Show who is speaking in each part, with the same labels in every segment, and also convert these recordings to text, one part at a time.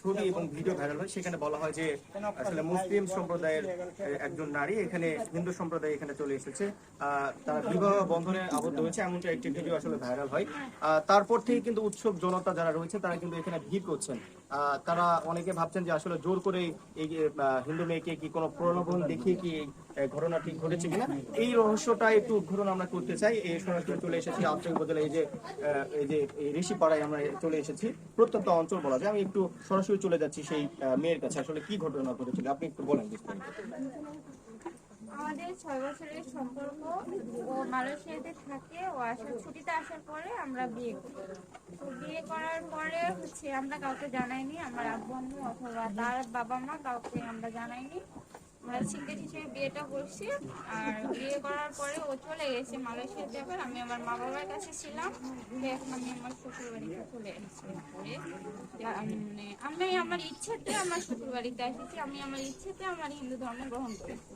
Speaker 1: ছবি এবং video viral হয়। সেখানে বলা হয় যে, আসলে মুসলিম সম্প্রদায়ের একজন নারী এখানে, হিন্দু সম্প্রদায় এখানে চলে এসেছে। তারা বিবাহ বন্ধনে আবদ্ধ হয়েছে। এমনটা একটি ভিডিও আসলে ভাইরাল হয়। তারপর থেকে কিন্তু উৎসব জনতা যারা রয়েছে, তারা কিন্তু এখানে ভিড় করছেন। তারা অনেকে ভাবছেন যে আসলে জোর করে এই হিন্দু মেয়েকে কি কোনো প্রলোভন দেখিয়ে কি ঘটনাটি ঘটেছে কিনা? এই রহস্যটা একটু উদ্ঘাটন আমরা করতে চাই। এই সরাসরি চলে এসেছি আত্মীয় বদলে এই যে এই যে ঋষি পাড়ায় আমরা চলে এসেছি। প্রত্যন্ত অঞ্চল বলা যায়। আমি একটু সরাসরি চলে যাচ্ছি সেই মেয়ের কাছে। আসলে কি ঘটনা ঘটেছিল? আপনি একটু বলেন বিস্তারিত।
Speaker 2: আমাদের ছয় বছরের সম্পর্ক ও মালয়েশিয়াতে থাকে ও আসার ছুটিতে আসার পরে আমরা বিয়ে করি। তো বিয়ে করার পরে হচ্ছে আমরা কাউকে জানাইনি, আমার আব্বু অথবা তার বাবা মা কাউকে আমরা জানাইনি। আমরা সিঙ্গেল হিসেবে বিয়েটা করছি আর বিয়ে করার পরে ও চলে গেছে মালয়েশিয়া যাবার আমি আমার মা বাবার কাছে ছিলাম এখন আমি আমার শ্বশুর বাড়িতে চলে এসেছি। মানে আমি আমার ইচ্ছেতে আমার শ্বশুর বাড়িতে এসেছি, আমি আমার ইচ্ছেতে আমার হিন্দু ধর্ম গ্রহণ করেছি।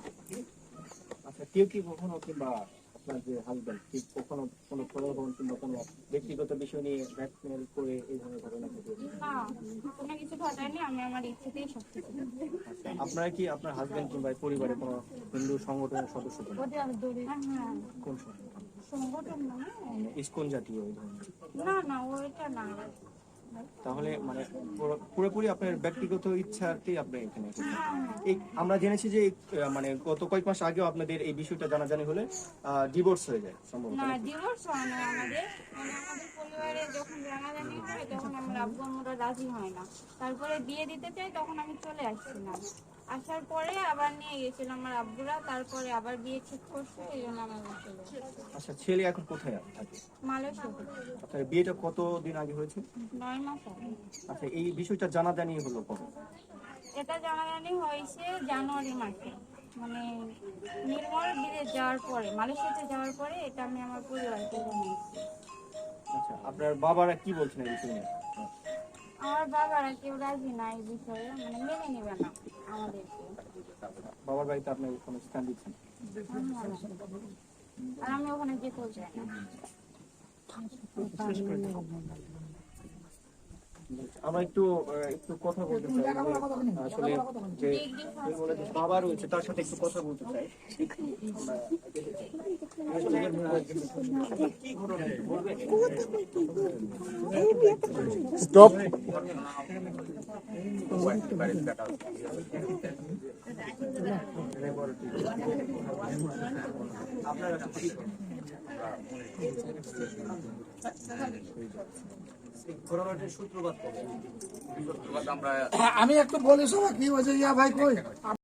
Speaker 1: আচ্ছা কেউ কি কখনো কিংবা আপনার যে হাজবেন্ড কি কখনো কোনো প্রলোভন কিংবা কোনো ব্যক্তিগত বিষয় নিয়ে ব্ল্যাকমেল করে এই ধরনের ঘটনা ঘটেছে?
Speaker 2: না কোনো কিছু ঘটায়নি আমি আমার ইচ্ছেতেই সব কিছু
Speaker 1: আচ্ছা, আপনারা কি আপনার হাজবেন্ড কিংবা পরিবারে কোনো হিন্দু সংগঠনের সদস্য কিনা?
Speaker 2: হ্যাঁ
Speaker 1: কোন সংগঠন?
Speaker 2: সংগঠন মানে?
Speaker 1: ইস্কন জাতীয় ধরনের?
Speaker 2: না না ওইটা না।
Speaker 1: তাহলে মানে পুরোপুরি আপনার ব্যক্তিগত ইচ্ছাতেই আপনি এখানে এই আমরা জেনেছি যে মানে গত কয়েক মাস আগেও আপনাদের এই বিষয়টা জানাজানি হলে ডিভোর্স হয়ে যায় সম্ভবত
Speaker 2: না ডিভোর্স হয় না আমাদের। মানে আমাদের পরিবারে যখন জানাজানি হয় তখন আমার আব্বু আম্মুরা রাজি হয় না। তারপরে বিয়ে দিতে চাই তখন আমি চলে আসছিলাম। আসার পরে আবার নিয়ে গেছিলাম আমার আব্বুরা তারপরে আবার বিয়ে ঠিক করছে এই জন্য আমার আসছে।
Speaker 1: আচ্ছা ছেলে এখন কোথায় থাকে?
Speaker 2: মালয়েশিয়াতে।
Speaker 1: আপনার বিয়েটা কত দিন আগে হয়েছে?
Speaker 2: নয় মাস আগে।
Speaker 1: আচ্ছা এই বিষয়টা জানাজানি হলো কবে?
Speaker 2: এটা জানাজানি হয়েছে জানুয়ারি মাসে। মানে নির্মল বিদেশ যাওয়ার পরে মালয়েশিয়াতে যাওয়ার পরে এটা আমি আমার পরিবারকে জানিয়েছি।
Speaker 1: আচ্ছা আপনার বাবারা কি বলছেন এই বিষয়
Speaker 2: আমার বাবারা কেউ রাজি না এই বিষয়ে মানে মেনে নেবে না আমাদেরকে।
Speaker 1: বাবার বাড়িতে আপনি কোনো স্থান দিচ্ছেন?
Speaker 2: আর আমি ওখানে যেতেও চাই না।
Speaker 1: আমরা একটু একটু কথা বলতে চাই। আসলে যে বাবা রয়েছে তার সাথে একটু কথা বলতে চাই। কি ঘটনা বলবেন
Speaker 3: স্টপ।
Speaker 1: আপনারা ঘটনাটির সূত্রপাত
Speaker 3: আমি একটু বলি সবাই কি হয়েছে ইয়া ভাই কই?